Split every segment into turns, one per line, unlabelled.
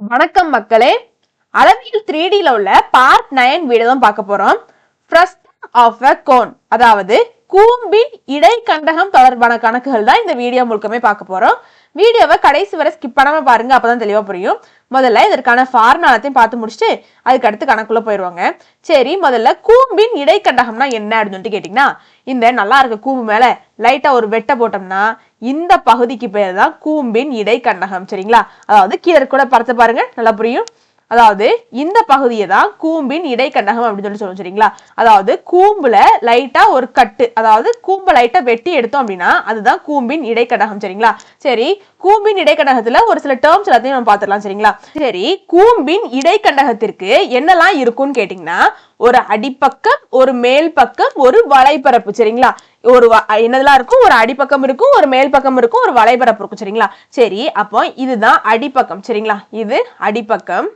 வணக்கம் மக்களே. அளவியல் த்ரீ டில உள்ள பார்ட் நைன் வீடியோ தான் பார்க்க போறோம். ஃப்ரஸ்டம் ஆஃப் அ கோன் அதாவது கூம்பின் இடைக்கண்டகம் தொடர்பான கணக்குகள் தான் இந்த வீடியோ முழுக்கமே பார்க்க போறோம். வீடியோவை கடைசி வரை ஸ்கிப் பண்ணாம பாருங்க அப்பதான் தெளிவா புரியும். முதல்ல இதற்கான ஃபார்முலாத்தையும் பார்த்து முடிச்சுட்டு அதுக்கு அடுத்து கணக்குள்ள போயிடுவாங்க சரி முதல்ல கூம்பின் இடைக்கண்டகம்னா என்ன அப்படின்னு சொல்லிட்டு கேட்டிங்கன்னா இந்த நல்லா இருக்க கூம்பு மேலே லைட்டாக ஒரு வெட்ட போட்டோம்னா இந்த பகுதிக்கு பேர் தான் கூம்பின் இடைக்கண்டகம் சரிங்களா? அதாவது கீழே கூட பறத்து பாருங்க நல்லா புரியும்? அதாவது இந்த பகுதியை தான் கூம்பின் இடைக்கண்டகம் அப்படின்னு சொல்லி சொல்லுவோம் சரிங்களா? அதாவது கூம்புல லைட்டா ஒரு கட்டு அதாவது கூம்பு லைட்டா வெட்டி எடுத்தோம் அப்படின்னா அதுதான் கூம்பின் இடைக்கண்டகம் சரிங்களா? சரி கூம்பின் இடைக்கண்டகத்துல ஒரு சில டேர்ம்ஸ் எல்லாத்தையும் நம்ம பார்த்துடலாம் சரிங்களா? சரி கூம்பின் இடைக்கண்டகத்திற்கு என்னெல்லாம் இருக்கும்னு கேட்டீங்கன்னா ஒரு அடிப்பக்கம் ஒரு மேல் பக்கம் ஒரு வலைப்பரப்பு சரிங்களா? ஒரு என்னதெல்லாம் இருக்கும்? ஒரு அடிப்பக்கம் இருக்கும் ஒரு மேல் பக்கம் இருக்கும் ஒரு வலைப்பரப்பு இருக்கும் சரிங்களா? சரி அப்போ இதுதான் அடிப்பக்கம் சரிங்களா? இது அடிப்பக்கம்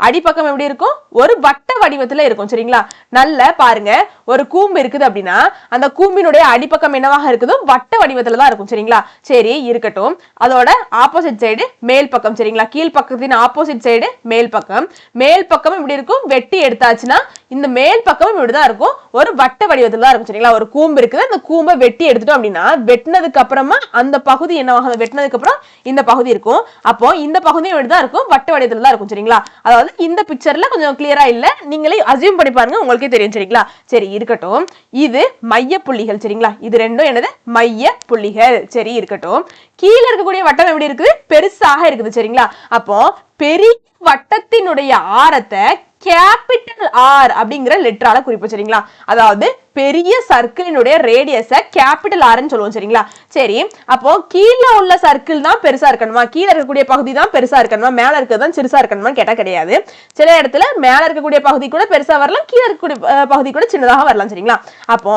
அடிப்பக்கம் எப்படி இருக்கும்? ஒரு வட்ட வடிவத்துல இருக்கும் சரிங்களா? நல்ல பாருங்க. ஒரு கூம்பு இருக்குது அப்படின்னா அந்த கூம்பினுடைய அடிப்பக்கம் என்னவாக இருக்குதோ வட்ட வடிவத்துல தான் இருக்கும் சரிங்களா? சரி இருக்கட்டும். அதோட ஆப்போசிட் சைடு மேல் பக்கம் சரிங்களா? கீழ் பக்கத்தின் ஆப்போசிட் சைடு மேல் பக்கம். மேல் பக்கம் இப்படி இருக்கும். வெட்டி எடுத்தாச்சுன்னா இந்த மேல் பக்கமும் இப்படிதான் இருக்கும். ஒரு வட்ட வடிவத்தில் தான் இருக்கும் சரிங்களா? ஒரு கூம்பு இருக்குது. அந்த கூம்பை வெட்டி எடுத்துட்டோம் அப்படின்னா வெட்டினதுக்கு அப்புறமா அந்த பகுதி என்னவாக வெட்டினதுக்கு அப்புறம் இந்த பகுதி இருக்கும். அப்போ இந்த பகுதியும் இப்படிதான் இருக்கும். வட்ட வடிவத்தில் தான் இருக்கும் சரிங்களா? அதாவது இந்த பிக்சர்ல கொஞ்சம் கிளியரா இல்ல. நீங்களே அசியூம் பண்ணி பாருங்க உங்களுக்கே தெரியும் சரிங்களா? சரி இருக்கட்டும். இது மைய புள்ளிகள் சரிங்களா? இது ரெண்டும் என்னது? மைய புள்ளிகள். சரி இருக்கட்டும். கீழே இருக்கக்கூடிய வட்டம் எப்படி இருக்குது? பெருசாக இருக்குது சரிங்களா? அப்போ பெரிய வட்டத்தினுடைய ஆரத்தை கேபிட்டல் ஆர் அப்படிங்கிற லெட்டரால குறிப்போம் சரிங்களா அதாவது பெரிய சர்க்கிளினுடைய ரேடியஸை கேபிட்டல் ஆர்னு சொல்லுவோம் சரிங்களா? சரி அப்போ கீழே உள்ள சர்க்கிள் தான் பெருசா இருக்கணுமா? கீழே இருக்கக்கூடிய பகுதி தான் பெருசா இருக்கணுமா? மேல இருக்கிறது தான் சிறுசா இருக்கணுமா கேட்டா கிடையாது. சில இடத்துல மேல இருக்கக்கூடிய பகுதி கூட பெருசா வரலாம் கீழே இருக்கக்கூடிய பகுதி கூட சின்னதாக வரலாம் சரிங்களா? அப்போ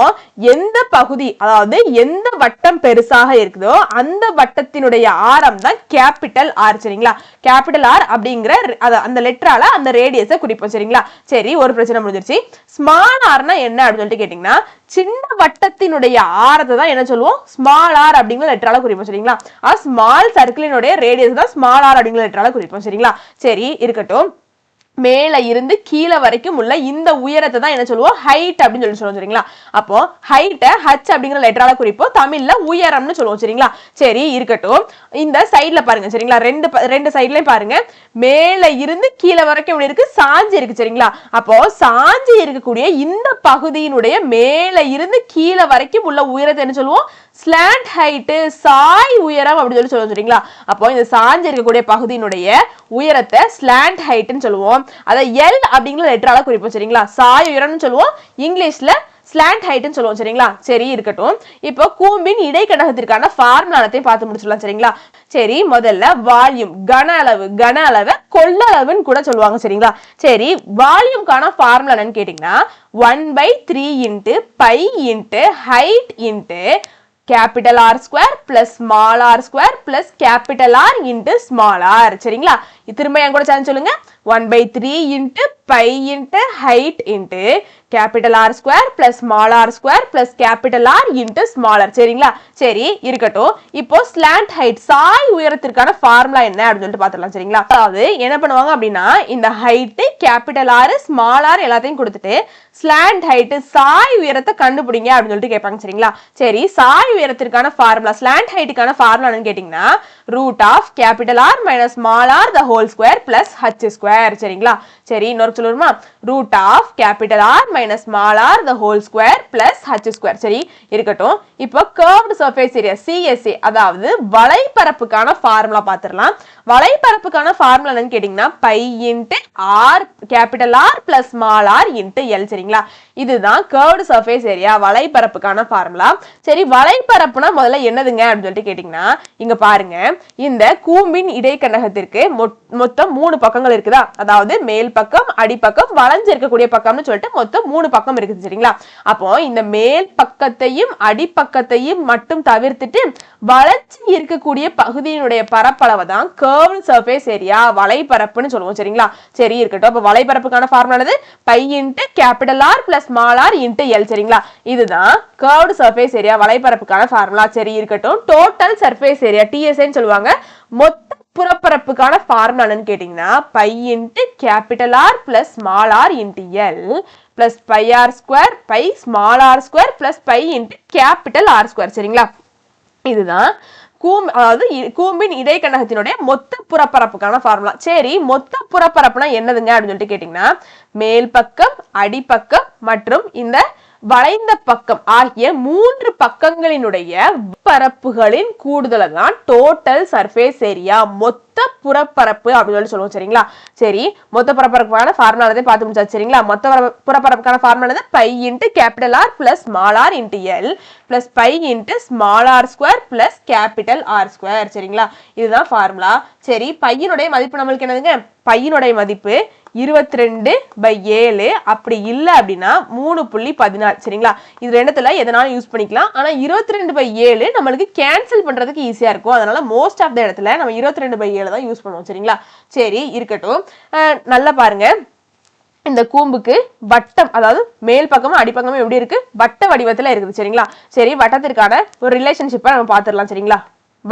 எந்த பகுதி அதாவது எந்த வட்டம் பெருசாக இருக்குதோ அந்த வட்டத்தினுடைய ஆரம் தான் கேபிட்டல் ஆர் சரிங்களா? கேபிட்டல் ஆர் அப்படிங்கிற அந்த லெட்டரால அந்த ரேடியஸை குறிப்போம் சரிங்களா? சரி ஒரு பிரச்சனை முடிஞ்சிருச்சு. ஸ்மால் ஆர்னா என்ன அப்படின்னு சொல்லிட்டு கேட்டீங்கன்னா சின்ன வட்டத்தினுடைய ஆரத்தை தான் என்ன சொல்லுவோம்? ஸ்மால் ஆர் அப்படிங்கிற லெட்டரால குறிப்போம் சரிங்களா? ஸ்மால் சர்க்கிளினுடைய ரேடியஸ் தான் ஸ்மால் ஆர் அப்படிங்கிற லெட்டரால குறிப்போம் சரிங்களா? சரி இருக்கட்டும். மேல இருந்து கீழே வரைக்கும் உள்ள இந்த உயரத்தை தான் என்ன சொல்லுவோம்? ஹைட் அப்படின்னு சொல்லி சொல்லுவோம் சரிங்களா? அப்போ ஹைட்டை ஹச் அப்படிங்கிற லெட்டரால குறிப்போம். தமிழ்ல உயரம்னு சொல்லுவோம் சரிங்களா? சரி இருக்கட்டும். இந்த சைட்ல பாருங்க சரிங்களா? ரெண்டு ப- ரெண்டு சைட்லயும் பாருங்க. மேல இருந்து கீழே வரைக்கும் இப்படி இருக்கு? சாஞ்சி இருக்கு சரிங்களா? அப்போ சாஞ்சி இருக்கக்கூடிய இந்த பகுதியினுடைய மேல இருந்து கீழே வரைக்கும் உள்ள உயரத்தை என்ன சொல்லுவோம்? ஸ்லாண்ட் ஹைட்டு சாய் உயரம் அப்படின்னு சொல்லி சொல்லுவோம் சரிங்களா? அப்போ இந்த சாஞ்சு இருக்கக்கூடிய பகுதியினுடைய உயரத்தை ஸ்லாண்ட் ஹைட்டுன்னு சொல்லுவோம். அதை எல் அப்படிங்கிற லெட்டரால குறிப்போம் சரிங்களா? சாய் உயரம்னு சொல்லுவோம். இங்கிலீஷ்ல ஸ்லாண்ட் ஹைட்னு சொல்லுவோம் சரிங்களா? சரி இருக்கட்டும். இப்போ கூம்பின் இடைக்கடகத்திற்கான ஃபார்முலாத்தையும் பார்த்து முடிச்சிடலாம் சரிங்களா? சரி முதல்ல வால்யூம் கன அளவு கன அளவை கொள்ளளவுன்னு கூட சொல்லுவாங்க சரிங்களா? சரி வால்யூம்கான ஃபார்முலா என்னன்னு கேட்டிங்கன்னா one by three into pi into height into capital R square plus small R square plus capital R into small R சரிங்களா? இது திரும்ப என் கூட சேர்ந்து சொல்லுங்க. One by three into pi into height into capital R square plus small r square plus capital R into small சரிங்களா? சரி இருக்கட்டும். இப்போ ஸ்லாண்ட் ஹைட் சாய் உயரத்திற்கான ஃபார்முலா என்ன அப்படின்னு சொல்லிட்டு பார்த்துடலாம் சரிங்களா? அதாவது என்ன பண்ணுவாங்க அப்படின்னா இந்த height capital R small R எல்லாத்தையும் கொடுத்துட்டு ஸ்லாண்ட் ஹைட்டு சாய் உயரத்தை கண்டுபிடிங்க அப்படின்னு சொல்லிட்டு கேட்பாங்க சரிங்களா? சரி சாய் உயரத்திற்கான ஃபார்முலா ஸ்லாண்ட் ஹைட்டுக்கான ஃபார்முலா என்னன்னு கேட்டிங்கன்னா root of capital R minus r R the whole square h H square சரிங்களா? சரி இன்னொரு சொல்லுமா root of capital R minus small R the whole square plus H square சரி இருக்கட்டும். இப்போ கர்வ்டு சர்ஃபேஸ் ஏரியா சிஎஸ்ஏ அதாவது வலைப்பரப்புக்கான ஃபார்முலா பார்த்துடலாம். வலைப்பரப்புக்கான formula என்னன்னு கேட்டிங்கன்னா pi into R capital R plus small R into L சரிங்களா? இதுதான் கர்வ்டு சர்ஃபேஸ் ஏரியா வலைப்பரப்புக்கான ஃபார்முலா சரி வலைப்பரப்புனா முதல்ல என்னதுங்க அப்படின்னு சொல்லிட்டு கேட்டிங்கன்னா இங்க பாருங்க. இந்த கூம்பின் இடைக்கண்டகத்திற்கு மொத்தம் மூணு பக்கங்கள் இருக்குதா? சரிங்களா அதாவது மேல் பக்கம் அடிப்பக்கம் வளைஞ்சு இருக்கக்கூடிய பக்கம்னு சொல்லிட்டு மொத்தம் மூணு பக்கம் இருக்குது சரிங்களா? அப்போ இந்த மேல் பக்கத்தையும் அடிப்பக்கத்தையும் மட்டும் தவிர்த்துட்டு வளைச்சு இருக்கக்கூடிய பகுதியினுடைய பரப்பளவை தான் கேர்வ் சர்ஃபேஸ் ஏரியா வலைப்பரப்புன்னு சொல்லுவோம் சரிங்களா? சரி இருக்கட்டும். அப்போ வலைப்பரப்புக்கான ஃபார்முலானது pi into capital R plus small R into L சரிங்களா? இதுதான் கர்வ்டு சர்ஃபேஸ் ஏரியா வலைப்பரப்புக்கான ஃபார்முலா சரி இருக்கட்டும். டோட்டல் சர்ஃபேஸ் ஏரியா டிஎஸ்ஏன்னு சொல்லுவாங்க. மொத்த புறப்பரப்புக்கான ஃபார்முலா என்னன்னு கேட்டிங்கன்னா pi into capital R plus small R into L plus pi R square pi small R square plus pi into capital R square சரிங்களா? இதுதான் கூம் அதாவது கூம்பின் இடைக்கண்டகத்தினுடைய மொத்த புறப்பரப்புக்கான ஃபார்முலா சரி மொத்த புறப்பரப்புனா என்னதுங்க அப்படின்னு சொல்லிட்டு கேட்டிங்கன்னா மேல் பக்கம் அடிப்பக்கம் மற்றும் இந்த வளைந்த பக்கம் ஆகிய மூன்று பக்கங்களினுடைய பரப்புகளின் கூடுதலை தான் டோட்டல் சர்ஃபேஸ் ஏரியா மொத்த புறப்பரப்பு அப்படின்னு சொல்லி சொல்லுவோம் சரிங்களா? சரி மொத்த புறப்பரப்புக்கான ஃபார்முலா பார்த்து முடிச்சாச்சு சரிங்களா? மொத்த புறப்பரப்புக்கான formula pi into capital R plus small R into L plus pi into small R square plus capital R square சரிங்களா? இதுதான் ஃபார்முலா சரி பையனுடைய மதிப்பு நம்மளுக்கு என்னதுங்க? பையனுடைய மதிப்பு இருபத்தி ரெண்டு பை ஏழு. அப்படி இல்லை அப்படின்னா மூணு புள்ளி பதினாறு சரிங்களா? இது ரெண்டுத்துல எதனாலும் யூஸ் பண்ணிக்கலாம். ஆனா இருபத்தி ரெண்டு பை ஏழு நம்மளுக்கு கேன்சல் பண்றதுக்கு ஈஸியா இருக்கும். அதனால மோஸ்ட் ஆஃப் த இடத்துல நம்ம இருபத்தி ரெண்டு பை ஏழு தான் யூஸ் பண்ணுவோம். சரிங்களா? சரி இருக்கட்டும். நல்லா பாருங்க. இந்த கூம்புக்கு வட்டம் அதாவது மேல் பக்கமும் அடிப்பக்கமும் எப்படி இருக்கு? வட்ட வடிவத்துல இருக்குது. சரிங்களா? சரி வட்டத்திற்கான ஒரு ரிலேஷன்ஷிப்பை நம்ம பார்த்துடலாம். சரிங்களா?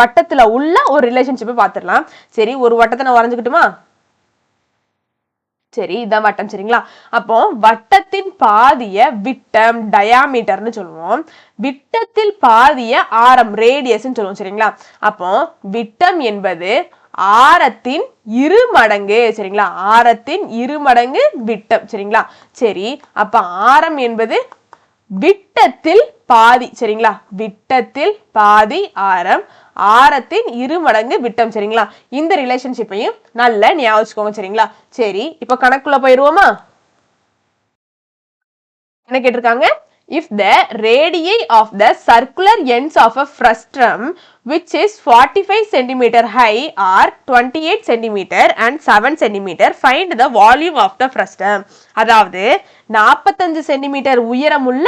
வட்டத்துல உள்ள ஒரு ரிலேஷன்ஷிப்பை பார்த்துடலாம். சரி ஒரு வட்டத்தை நான் வரைஞ்சிக்கிட்டுமா? சரி இதான் வட்டம் சரிங்களா? அப்போ வட்டத்தின் பாதிய விட்டம் டயாமீட்டர்னு சொல்லுவோம். விட்டத்தில் பாதிய ஆரம் ரேடியஸ்ன்னு சொல்லுவோம் சரிங்களா? அப்போ விட்டம் என்பது ஆரத்தின் இரு மடங்கு சரிங்களா? ஆரத்தின் இரு மடங்கு விட்டம் சரிங்களா? சரி அப்ப ஆரம் என்பது விட்டத்தில் பாதி சரிங்களா? விட்டத்தில் பாதி ஆரம் ஆரத்தின் இரு மடங்கு விட்டம் சரிங்களா? இந்த ரிலேஷன்ஷிப்பையும் நல்ல ஞாபகம் வச்சுக்கோங்க சரிங்களா? சரி இப்போ கணக்குள்ள போயிருவோமா என்ன கேட்டிருக்காங்க? If the radii of the circular ends of a frustum which is 45 centimeter high are 28 centimeter and 7 centimeter. Find the volume of the frustum அதாவது 45 சென்டிமீட்டர் உயரமுள்ள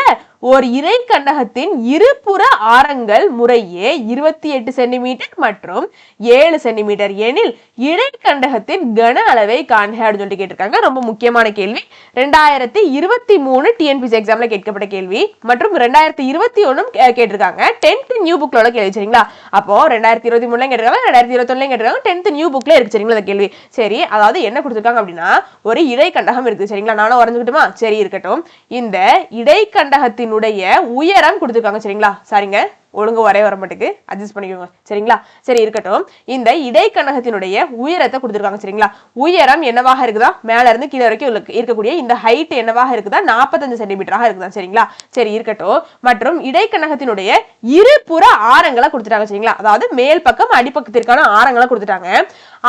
ஒரு இறை கண்டகத்தின் இருபுற ஆரங்கள் முறையே 28 சென்டிமீட்டர் மற்றும் ஏழு சென்டிமீட்டர் எனில் இறை கண்டகத்தின் கன அளவை காண்க அப்படின்னு சொல்லிட்டு கேட்டிருக்காங்க. ரொம்ப முக்கியமான கேள்வி. ரெண்டாயிரத்தி இருபத்தி மூணு டிஎன்பிசி எக்ஸாம்ல கேட்கப்பட்ட கேள்வி. மற்றும் ரெண்டாயிரத்தி இருபத்தி ஒன்னும் கேட்டிருக்காங்க. டென்த் நியூ புக்ல உள்ள கேள்வி சரிங்களா? அப்போ ரெண்டாயிரத்தி இருபத்தி மூணுல கேட்டிருக்காங்க ரெண்டாயிரத்தி இருபத்தி ஒண்ணுல கேட்டிருக்காங்க டென்த் நியூ புக்ல இருக்கு சரிங்களா அந்த கேள்வி? சரி அதாவது என்ன கொடுத்துருக்காங்க அப்படின்னா ஒரு இடைக்கண்டகம் இருக்கு சரிங்களா? நானும் வரைஞ்சுக்கிட்டுமா? சரி இருக்கட்டும். இந்த இடைக்கண்டகத்தினுடைய உயரம் கொடுத்துருக்காங்க சரிங்களா? சரிங்க? ஒழுங்கு வரைய வர மாட்டுக்கு அட்ஜஸ்ட் பண்ணிக்கோங்க. சரிங்களா? சரி இருக்கட்டும். இந்த இடைக்கணகத்தினுடைய உயரத்தை கொடுத்துருக்காங்க. சரிங்களா? உயரம் என்னவாக இருக்குதா? மேல இருந்து கீழே வரைக்கும் இருக்கக்கூடிய இந்த ஹைட் என்னவாக இருக்குதா? நாற்பத்தஞ்சு சென்டிமீட்டராக இருக்குதா? சரிங்களா? சரி இருக்கட்டும். மற்றும் இடைக்கணகத்தினுடைய இருபுற ஆரங்களை கொடுத்துட்டாங்க சரிங்களா? அதாவது மேல் பக்கம் அடிப்பக்கத்திற்கான ஆரங்களை கொடுத்துட்டாங்க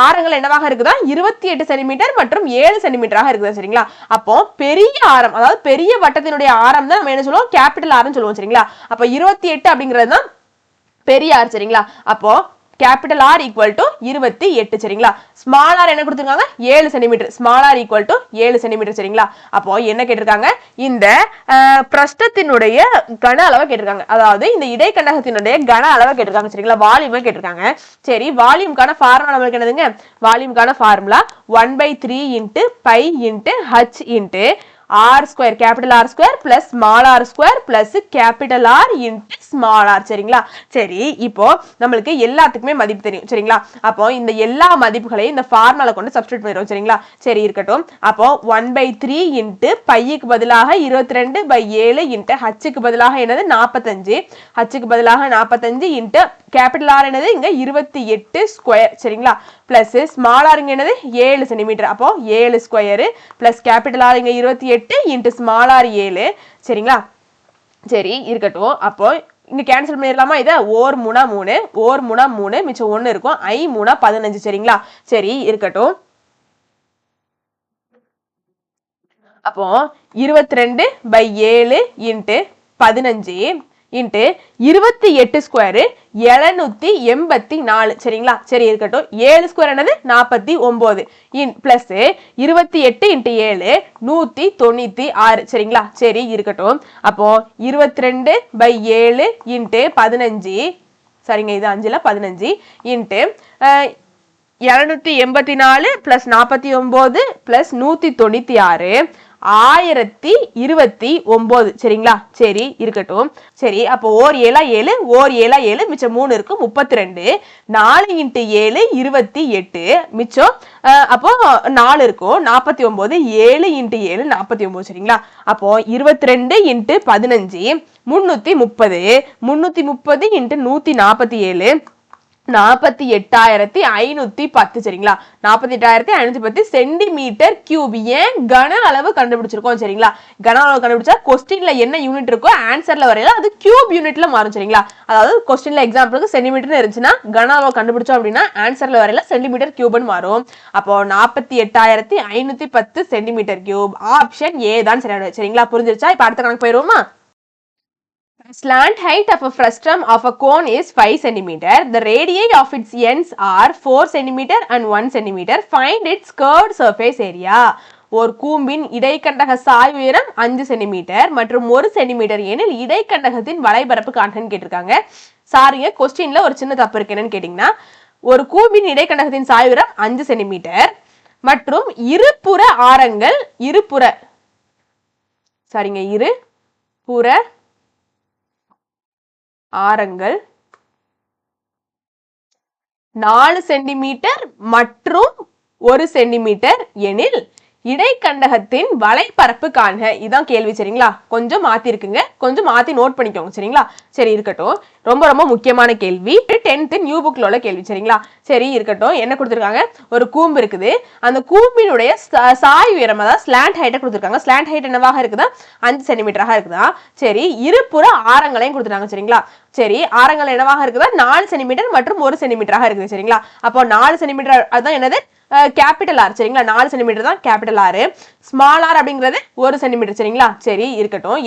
ஆரங்கள் என்னவாக இருக்குதா? இருபத்தி எட்டு சென்டிமீட்டர் மற்றும் ஏழு சென்டிமீட்டராக இருக்குதா? சரிங்களா? அப்போ பெரிய ஆரம் அதாவது பெரிய வட்டத்தினுடைய ஆரம் தான் நம்ம என்ன சொல்லுவோம்? கேபிட்டல் ஆரம் சொல்லுவோம். சரிங்களா? அப்போ இருபத்தி எட்டு அப்படிங்கிறது தான் பெரிய ஆர் சரிங்களா? அப்போ கேபிட்டல் ஆர் ஈக்குவல் டு இருபத்தி எட்டு சரிங்களா? ஸ்மால் ஆர் என்ன கொடுத்துருக்காங்க? ஏழு centimetre small R equal to ஏழு சென்டிமீட்டர் சரிங்களா? அப்போ என்ன கேட்டிருக்காங்க? இந்த பிரஷ்டத்தினுடைய கன அளவை கேட்டிருக்காங்க. அதாவது இந்த இடைக்கண்டகத்தினுடைய கன அளவை கேட்டிருக்காங்க சரிங்களா? வால்யூமை கேட்டிருக்காங்க. சரி வால்யூம்கான ஃபார்முலா நம்மளுக்கு என்னதுங்க? வால்யூம்கான formula one by three into pi into H into R square capital R square plus small R square plus capital R into small R சரிங்களா? சரி இப்போ நம்மளுக்கு எல்லாத்துக்குமே மதிப்பு தெரியும். சரிங்களா? அப்போ இந்த எல்லா மதிப்புகளையும் இந்த ஃபார்முலா கொண்டு சப்ஸ்டியூட் பண்ணிடுவோம். சரிங்களா? சரி இருக்கட்டும். அப்போ ஒன் பை த்ரீ இன்ட்டு பையுக்கு பதிலாக இருபத்தி ரெண்டு பை ஏழு இன்ட்டு ஹச்சுக்கு பதிலாக என்னது? நாற்பத்தஞ்சு. ஹச்சுக்கு பதிலாக நாற்பத்தஞ்சு இன்ட்டு கேபிட்டல் ஆர் என்னது? இங்கே இருபத்தி எட்டு ஸ்கொயர் சரிங்களா? பிளஸ் ஸ்மால் ஆர் என்னது? ஏழு சென்டிமீட்டர் அப்போ ஏழு ஸ்கொயரு பிளஸ் கேபிட்டல் ஆர் இங்கே இருபத்தி எட்டு இன்ட்டு ஸ்மால் ஆர் ஏழு. சரிங்களா? சரி இருக்கட்டும். அப்போ இங்க கேன்சல் பண்ணிடலாமா இதை? ஓர் மூணா மூணு ஓர் மூணா மூணு மிச்சம் ஒன்று இருக்கும். ஐ மூணா பதினஞ்சு சரிங்களா? சரி இருக்கட்டும். அப்போ இருபத்தி ரெண்டு பை ஏழு இன்ட்டு பதினஞ்சு. இன்ட்டு இருபத்தி எட்டு ஸ்கொயரு எழுநூற்றி எண்பத்தி நாலு. சரிங்களா? சரி இருக்கட்டும். ஏழு ஸ்கொயர் என்னது? நாற்பத்தி ஒம்பது. இன் ப்ளஸ்ஸு இருபத்தி எட்டு இன்ட்டு ஏழு நூற்றி தொண்ணூற்றி ஆறு. சரிங்களா? சரி இருக்கட்டும். அப்போது இருபத்தி ரெண்டு பை ஏழு இன்ட்டு பதினஞ்சு. சரிங்க இது அஞ்சில் பதினஞ்சு. இன்ட்டு இரநூத்தி எண்பத்தி நாலு ப்ளஸ் நாற்பத்தி ஒம்பது ப்ளஸ் நூற்றி தொண்ணூற்றி ஆறு. ஆயிரத்தி இருபத்தி ஒன்பது சரிங்களா? சரி இருக்கட்டும். சரி அப்போ ஓர் ஏழா ஏழு ஓர் ஏழா ஏழு மிச்சம் மூணு இருக்கும் முப்பத்தி ரெண்டு நாலு இன்ட்டு ஏழு இருபத்தி எட்டு. மிச்சம் அப்போ நாலு இருக்கும் நாற்பத்தி ஒன்பது ஏழு இன்ட்டு ஏழு நாற்பத்தி ஒன்பது சரிங்களா? அப்போ இருபத்தி ரெண்டு இன்ட்டு பதினஞ்சு முன்னூத்தி முப்பது. முன்னூத்தி முப்பது இன்ட்டு நூத்தி நாற்பத்தி ஏழு. நாற்பத்தி எட்டாயிரத்தி ஐநூத்தி பத்து சரிங்களா? நாற்பத்தி எட்டாயிரத்தி ஐநூத்தி பத்து சென்டிமீட்டர் கியூப் ஏன் கன அளவு கண்டுபிடிச்சிருக்கோம் சரிங்களா? கன அளவு கண்டுபிடிச்சா கொஸ்டின்ல என்ன யூனிட் இருக்கோ ஆன்சர்ல வரையில அது கியூப் யூனிட்ல மாறும் சரிங்களா? அதாவது கொஸ்டின்ல எக்ஸாம்பிளுக்கு சென்டிமீட்டர் இருந்துச்சுன்னா கன அளவு கண்டுபிடிச்சோம் அப்படின்னா ஆன்சர்ல வரையில சென்டிமீட்டர் கியூப்னு மாறும். அப்போ நாற்பத்தி எட்டாயிரத்தி ஐநூத்தி பத்து சென்டிமீட்டர் கியூப் ஆப்ஷன் ஏ தான் சரியான சரிங்களா? புரிஞ்சிருச்சா? இப்ப அடுத்த கணக்கு போயிருவோமா Slant height of a frustum of a cone is 5 cm. The radii of its ends are 4 cm and 1 cm. Find its curved surface area. ஒரு கூம்பின் இடைக்கண்டக சாய் உயரம் அஞ்சு சென்டிமீட்டர் மற்றும் ஒரு சென்டிமீட்டர் எனில் இடைக்கண்டகத்தின் வலைபரப்பு காண்கன்னு கேட்டிருக்காங்க சாரிங்க கொஸ்டின்ல ஒரு சின்ன தப்பு இருக்கு என்னன்னு கேட்டீங்கன்னா ஒரு கூம்பின் இடைக்கண்டகத்தின் சாய் உயரம் அஞ்சு சென்டிமீட்டர் மற்றும் இருபுற ஆரங்கள் இருபுற சரிங்க இரு புற ஆரங்கள். நாலு சென்டிமீட்டர் மற்றும் ஒரு சென்டிமீட்டர் எனில் இடைக்கண்டகத்தின் வலைப்பரப்பு காண்க. இதான் கேள்வி சரிங்களா? கொஞ்சம் மாத்தி இருக்குங்க கொஞ்சம் மாத்தி நோட் பண்ணிக்கோங்க சரிங்களா? சரி இருக்கட்டும். ரொம்ப ரொம்ப முக்கியமான கேள்வி. டென்த் நியூ புக்ல உள்ள கேள்வி சரிங்களா? சரி இருக்கட்டும். என்ன கொடுத்துருக்காங்க? ஒரு கூம்பு இருக்குது. அந்த கூம்பினுடைய சா- சாய் உயரம் அதாவது ஸ்லாண்ட் ஹைட்டை கொடுத்துருக்காங்க. ஸ்லாண்ட் ஹைட் என்னவாக இருக்குதா? அஞ்சு சென்டிமீட்டராக இருக்குதா? சரி இருபுற ஆரங்களையும் கொடுத்துருக்காங்க சரிங்களா? சரி ஆரங்கள் என்னவாக இருக்குது நாலு சென்டிமீட்டர் மற்றும் ஒரு சென்டிமீட்டராக இருக்குது சரிங்களா? அப்போ நாலு சென்டிமீட்டர் அதுதான் என்னது? கேபிட்டல் ஆர் சரிங்களா? நாலு சென்டிமீட்டர் தான் கேபிட்டல் ஆர் ஸ்மால் ஆர் அப்படிங்கிறது ஒரு சென்டிமீட்டர் சரிங்களா? சரி இருக்கட்டும்.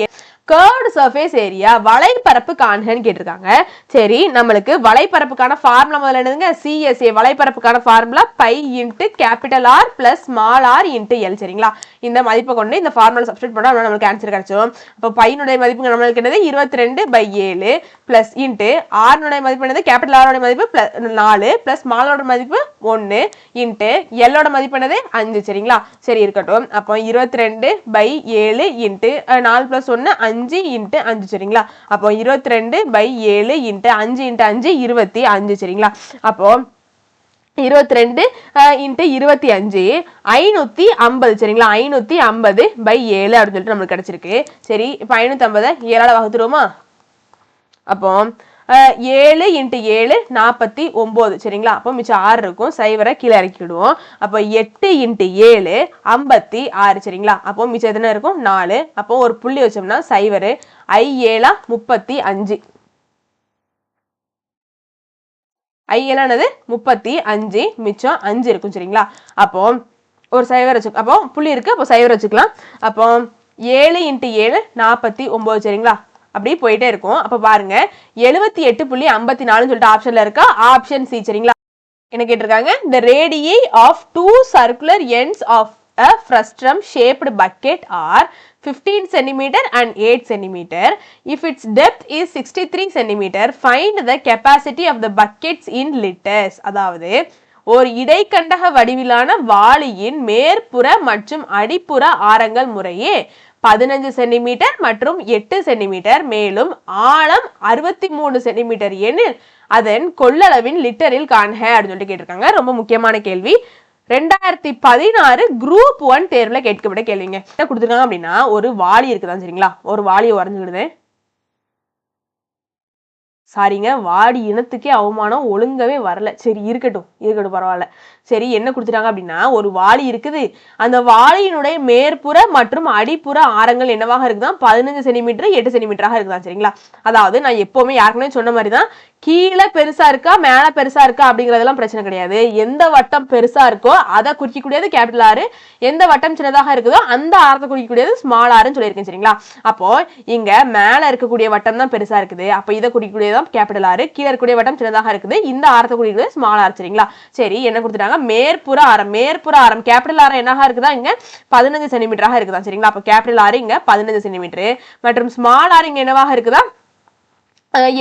கேர்டு சர்ஃபேஸ் ஏரியா வலைப்பரப்பு காண்கன்னு கேட்டிருக்காங்க. சரி நம்மளுக்கு வலைப்பரப்புக்கான ஃபார்முலா முதல்ல என்னதுங்க? CSA வலைப்பரப்புக்கான formula pi into capital R plus small R into L சரிங்களா? இந்த மதிப்பை கொண்டு இந்த ஃபார்முலா சப்ஸ்டிட் பண்ணால் நம்மளுக்கு ஆன்சர் கிடைச்சிடும் அப்போ பையனுடைய மதிப்பு நம்மளுக்கு என்னது? இருபத்தி ரெண்டு பை ஏழு பிளஸ் இன்ட்டு ஆறுனுடைய மதிப்பு என்னது? கேபிட்டல் ஆரோட மதிப்பு பிளஸ் நாலு பிளஸ் ஸ்மாலோட மதிப்பு ஒன்று இன்ட்டு எல்லோட மதிப்பு என்னது? அஞ்சு சரிங்களா? சரி இருக்கட்டும். அப்போ இருபத்தி ரெண்டு பை ஏழு இன்ட்டு நாலு பிளஸ் ஒன்று அஞ்சு அஞ்சு இன்ட்டு அஞ்சு சரிங்களா? அப்போ இருபத்தி ரெண்டு பை ஏழு இன்ட்டு அஞ்சு இன்ட்டு அஞ்சு இருபத்தி அஞ்சு சரிங்களா? அப்போ இருபத்தி ரெண்டு இன்ட்டு இருபத்தி அஞ்சு ஐநூற்றி ஐம்பது சரிங்களா? ஐநூற்றி ஐம்பது பை ஏழு அப்படின்னு சொல்லிட்டு நம்மளுக்கு கிடச்சிருக்கு. சரி இப்போ ஐநூற்றி ஐம்பதை ஏழால் வகுத்துருவோமா? அப்போ ஏழு இன்ட்டு ஏழு நாற்பத்தி ஒம்பது. சரிங்களா? அப்போ மிச்சம் ஆறு இருக்கும். சைவரை கீழே இறக்கிடுவோம் அப்போ எட்டு இன்ட்டு ஏழு ஐம்பத்தி ஆறு. சரிங்களா? அப்போ மிச்சம் எத்தனை இருக்கும்? நாலு. அப்போ ஒரு புள்ளி வச்சோம்னா சைவரு ஐ ஏழா முப்பத்தி அஞ்சு. ஐ ஏழானது முப்பத்தி அஞ்சு மிச்சம் அஞ்சு இருக்கும். சரிங்களா? அப்போ ஒரு சைவர் வச்சு அப்போ புள்ளி இருக்கு. அப்போ சைவர் வச்சுக்கலாம். அப்போ ஏழு இன்ட்டு ஏழு நாற்பத்தி ஒம்பது. சரிங்களா? அப்படியே போயிட்டே இருக்கும் அப்போ பாருங்க எழுபத்தி எட்டு புள்ளி ஐம்பத்தி நாலுன்னு சொல்லிட்டு ஆப்ஷன்ல இருக்கா ஆப்ஷன் சி சரிங்களா என்ன கேட்டிருக்காங்க the radii of two circular ends of a frustum shaped bucket are fifteen centimetre and eight centimetre if its depth is sixty three centimetre find the capacity of the buckets in litres அதாவது ஒரு இடைக்கண்டக வடிவிலான வாளியின் மேற்புற மற்றும் அடிப்புற ஆரங்கள் முறையே பதினஞ்சு centimetre மற்றும் எட்டு centimetre மேலும் ஆழம் அறுபத்தி மூணு சென்டிமீட்டர் எனில் அதன் கொள்ளளவின் லிட்டரில் காண்க அப்படின்னு சொல்லிட்டு கேட்டிருக்காங்க. ரொம்ப முக்கியமான கேள்வி. ரெண்டாயிரத்தி பதினாறு குரூப் ஒன் தேர்வில் கேட்கப்பட்ட கேள்விங்க. என்ன கொடுத்துருக்காங்க அப்படின்னா ஒரு வாளி இருக்குதான் சரிங்களா? ஒரு வாளியை வரைஞ்சுக்கிடுதேன் சாரிங்க வாடி இனத்துக்கே அவமானம் ஒழுங்கவே வரல. சரி இருக்கட்டும் இருக்கட்டும் பரவாயில்ல. சரி என்ன கொடுத்துட்டாங்க அப்படின்னா ஒரு வாளி இருக்குது. அந்த வாளியினுடைய மேற்புற மற்றும் அடிப்புற ஆரங்கள் என்னவாக இருக்குதான் பதினஞ்சு சென்டிமீட்டர் எட்டு சென்டிமீட்டராக இருக்குதான் சரிங்களா? அதாவது நான் எப்போவுமே யாருக்குமே சொன்ன மாதிரி தான் கீழே பெருசா இருக்கா மேல பெருசா இருக்கா அப்படிங்கறதெல்லாம் பிரச்சனை கிடையாது. எந்த வட்டம் பெருசா இருக்கோ அதை குறிக்கக்கூடியது கேபிட்டல் ஆறு. எந்த வட்டம் சின்னதாக இருக்குதோ அந்த ஆரத்தை குறிக்கக்கூடியது ஸ்மால் ஆறுன்னு சொல்லியிருக்கேன் சரிங்களா? அப்போ இங்க மேல இருக்கக்கூடிய வட்டம் தான் பெருசா இருக்குது. அப்போ இதை குறிக்கக்கூடியதான் கேபிட்டல் ஆறு. கீழே இருக்கக்கூடிய வட்டம் சின்னதாக இருக்குது. இந்த ஆரத்தை குறிக்கக்கூடியது ஸ்மால் ஆறு சரிங்களா? சரி என்ன கொடுத்துட்டாங்க? மேற்புற ஆரம் மேற்புற ஆரம் கேபிட்டல் ஆரம் என்னாக இருக்குதா? இங்க பதினஞ்சு சென்டிமீட்டராக இருக்குதா? சரிங்களா? அப்போ கேபிட்டல் ஆறு இங்க பதினஞ்சு சென்டிமீட்டர் மற்றும் ஸ்மால் ஆறு இங்க என்னவாக இருக்குதா?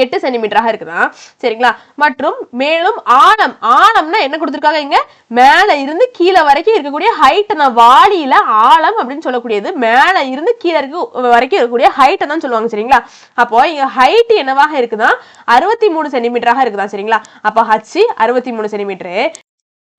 எட்டு சென்டிமீட்டராக இருக்குதா? சரிங்களா? மற்றும் மேலும் ஆழம் ஆழம்னா என்ன கொடுத்துருக்காங்க இங்க? மேல இருந்து கீழே வரைக்கும் இருக்கக்கூடிய ஹைட் நான் வாளியில ஆழம் அப்படின்னு சொல்லக்கூடியது. மேல இருந்து கீழே இருக்க வரைக்கும் இருக்கக்கூடிய ஹைட்டை தான் சொல்லுவாங்க சரிங்களா? அப்போ இங்க ஹைட் என்னவாக இருக்குதா? அறுபத்தி மூணு சென்டிமீட்டராக இருக்குதா சரிங்களா? அப்போ ஹச்சு அறுபத்தி மூணு சென்டிமீட்டரு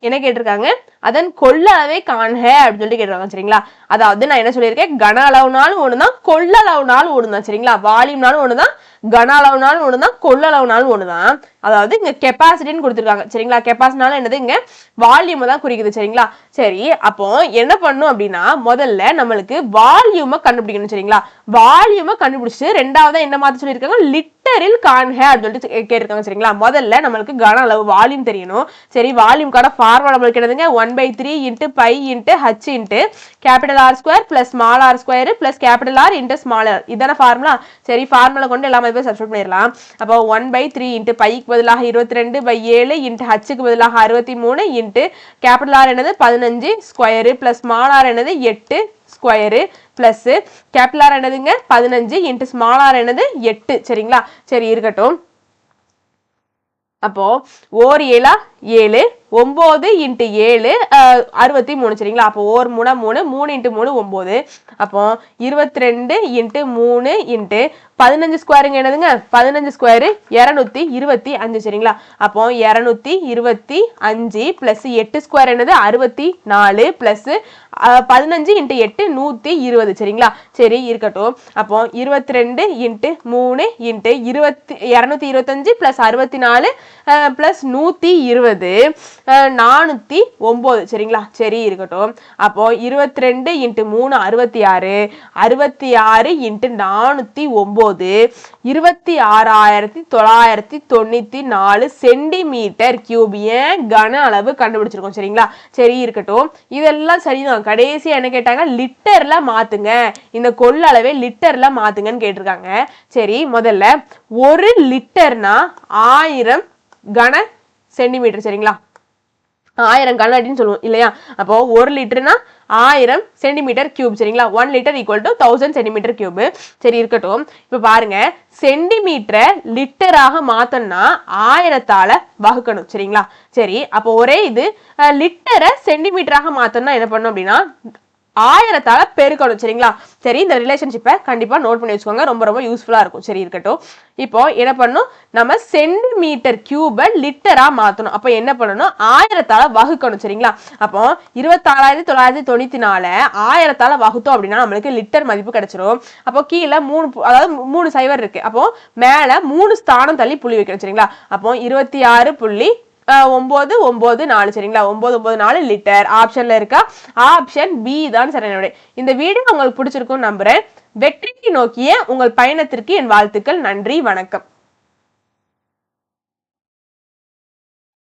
என்ன கேட்டிருக்காங்க? அதன் கொள்ளளவை காண்க அப்படின்னு சொல்லி கேட்டிருக்காங்க சரிங்களா? அதாவது நான் என்ன சொல்லியிருக்கேன்? கன அளவுனாலும் ஒண்ணுதான் கொள்ளளவுனாலும் ஒண்ணுதான் சரிங்களா? வால்யூம்னாலும் ஒண்ணுதான் கன அளவுனாலும் ஒன்று தான் கொள்ளளவுனாலும் தான் அதாவது இங்கே கெப்பாசிட்டின்னு கொடுத்துருக்காங்க. சரிங்களா? கெப்பாசிட்டினாலும் என்னது? இங்கே வால்யூமை தான் குறிக்குது. சரிங்களா? சரி அப்போ என்ன பண்ணும் அப்படின்னா முதல்ல நம்மளுக்கு வால்யூமை கண்டுபிடிக்கணும். சரிங்களா? வால்யூமை கண்டுபிடிச்சி ரெண்டாவதாக என்ன மாதிரி சொல்லியிருக்காங்க? லிட்டரில் காண்க அப்படின்னு சொல்லிட்டு கேட்டிருக்காங்க. சரிங்களா? முதல்ல நம்மளுக்கு கன அளவு வால்யூம் தெரியணும். சரி வால்யூம்கான ஃபார்முலா நம்மளுக்கு என்னதுங்க? One by three into pi into H into capital R square plus small R square plus capital R into small R இதான ஃபார்முலா சரி ஃபார்முலா கொண்டு எல்லாமே ஐம்பது பேர் சப்ஸ்கிரைப் பண்ணிடலாம். அப்போ ஒன் பை த்ரீ இன்ட்டு பைக்கு பதிலாக இருபத்தி ரெண்டு பை ஏழு இன்ட்டு ஹச்சுக்கு பதிலாக அறுபத்தி மூணு இன்ட்டு கேபிட்டல் ஆர் என்னது பதினஞ்சு ஸ்கொயரு ப்ளஸ் ஸ்மால் ஆர் என்னது எட்டு ஸ்கொயரு ப்ளஸ் கேபிட்டல் ஆர் என்னதுங்க பதினஞ்சு இன்ட்டு ஸ்மால் ஆர் என்னது எட்டு. சரிங்களா? சரி இருக்கட்டும். அப்போ ஓர் ஏழா ஏழு ஒம்பது இன்ட்டு ஏழு அறுபத்தி மூணு சரிங்களா? அப்போ ஓர் மூணு மூணு மூணு இன்ட்டு மூணு ஒம்பது. அப்போ இருபத்தி ரெண்டு இன்ட்டு மூணு இன்ட்டு பதினஞ்சு ஸ்கொயருங்க என்னதுங்க? பதினஞ்சு ஸ்கொயரு இரநூத்தி இருபத்தி அஞ்சு சரிங்களா? அப்போ இரநூத்தி இருபத்தி அஞ்சு ப்ளஸ் எட்டு ஸ்கொயர் என்னது? அறுபத்தி நாலு ப்ளஸ் பதினஞ்சு இன்ட்டு எட்டு நூற்றி இருபது சரிங்களா? சரி இருக்கட்டும். அப்போ இருபத்தி ரெண்டு இன்ட்டு மூணு இன்ட்டு இருபத்தி இரநூத்தி இருபத்தஞ்சு ப்ளஸ் அறுபத்தி நாலு ப்ளஸ் நூற்றி இருபது. நானூற்றி ஒம்பது. சரிங்களா? சரி இருக்கட்டும். அப்போ இருபத்தி ரெண்டு இன்ட்டு மூணு அறுபத்தி ஆறு அறுபத்தி ஆறு இன்ட்டு நானூற்றி ஒம்பது. இருபத்தி ஆறாயிரத்தி தொள்ளாயிரத்தி தொண்ணூற்றி நாலு சென்டிமீட்டர் கியூப் ஏன் கன அளவு கண்டுபிடிச்சிருக்கோம். சரிங்களா? சரி இருக்கட்டும். இதெல்லாம் சரிதான். கடைசியாக என்ன கேட்டாங்க? லிட்டர்ல மாத்துங்க. இந்த கொள்ளளவை லிட்டர்ல மாத்துங்கன்னு கேட்டிருக்காங்க. சரி முதல்ல ஒரு லிட்டர்னா ஆயிரம் கன சென்டிமீட்டர் சரிங்களா? ஆயிரம் கண்ணாடின்னு சொல்லுவோம் இல்லையா? அப்போ ஒரு லிட்டர்னா ஆயிரம் சென்டிமீட்டர் கியூப் சரிங்களா? One litre equal to thousand centimetre cube சரி இருக்கட்டும். இப்போ பாருங்க சென்டிமீட்டரை லிட்டராக மாத்தணும்னா ஆயிரத்தால வகுக்கணும் சரிங்களா? சரி அப்போ ஒரே இது லிட்டரை சென்டிமீட்டராக மாத்தணும்னா என்ன பண்ணணும் அப்படின்னா ஆயிரத்தால பெருக்கணும் சரிங்களா? சரி இந்த ரிலேஷன்ஷிப்பை கண்டிப்பாக நோட் பண்ணி வச்சுக்கோங்க. ரொம்ப ரொம்ப யூஸ்ஃபுல்லாக இருக்கும். சரி இருக்கட்டும். இப்போ என்ன பண்ணணும்? நம்ம சென்டிமீட்டர் கியூபை லிட்டராக மாற்றணும் அப்போ என்ன பண்ணணும்? ஆயிரத்தால வகுக்கணும் சரிங்களா? அப்போ இருபத்தாறாயிரத்தி தொள்ளாயிரத்தி தொண்ணூற்றி நாலு ஆயிரத்தால வகுத்தோம் அப்படின்னா நம்மளுக்கு லிட்டர் மதிப்பு கிடைச்சிரும். அப்போ கீழே மூணு அதாவது மூணு சைவர் இருக்கு. அப்போ மேலே மூணு ஸ்தானம் தள்ளி புள்ளி வைக்கணும் சரிங்களா? அப்போ இருபத்தி ஆறு புள்ளி ஒம்பது ஒன்பது ஒன்பது நாலு சரிங்களா? ஒம்பது ஒன்பது நாலு லிட்டர் ஆப்ஷன்ல இருக்கா? ஆப்ஷன் பி தான் சரியான விடை இந்த வீடியோ உங்களுக்கு பிடிச்சிருக்கும்னு நம்புறேன். வெற்றிக்கு நோக்கிய உங்கள் பயணத்திற்கு என் வாழ்த்துக்கள். நன்றி வணக்கம்.